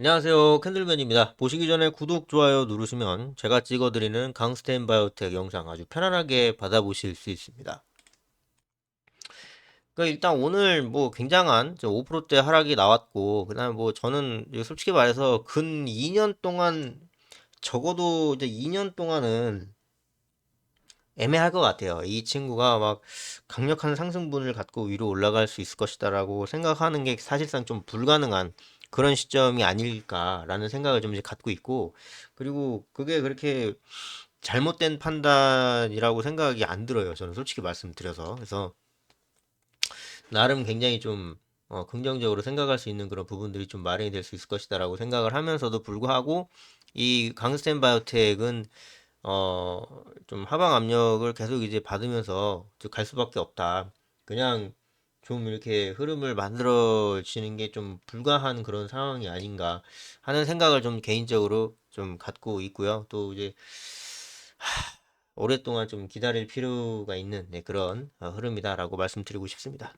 안녕하세요. 캔들맨입니다. 보시기 전에 구독, 좋아요 누르시면 제가 찍어드리는 강스텐 바이오텍 영상 아주 편안하게 받아보실 수 있습니다. 그러니까 일단 오늘 뭐 굉장한 5%대 하락이 나왔고, 그 다음에 뭐 저는 솔직히 말해서 근 2년 동안 적어도 이제 2년 동안은 애매할 것 같아요. 이 친구가 막 강력한 상승분을 갖고 위로 올라갈 수 있을 것이다라고 생각하는 게 사실상 좀 불가능한 그런 시점이 아닐까라는 생각을 좀 이제 갖고 있고, 그리고 그게 그렇게 잘못된 판단이라고 생각이 안 들어요. 저는 솔직히 말씀드려서. 그래서 나름 굉장히 좀 어, 긍정적으로 생각할 수 있는 그런 부분들이 좀 마련이 될 수 있을 것이다라고 생각을 하면서도 불구하고 이 강스텐 바이오텍은 어, 좀 하방 압력을 계속 이제 받으면서 좀갈 수밖에 없다. 그냥 좀 이렇게 흐름을 만들어지는 게 좀 불가한 그런 상황이 아닌가 하는 생각을 좀 개인적으로 좀 갖고 있고요. 또 이제 오랫동안 좀 기다릴 필요가 있는 네, 그런 어, 흐름이다라고 말씀드리고 싶습니다.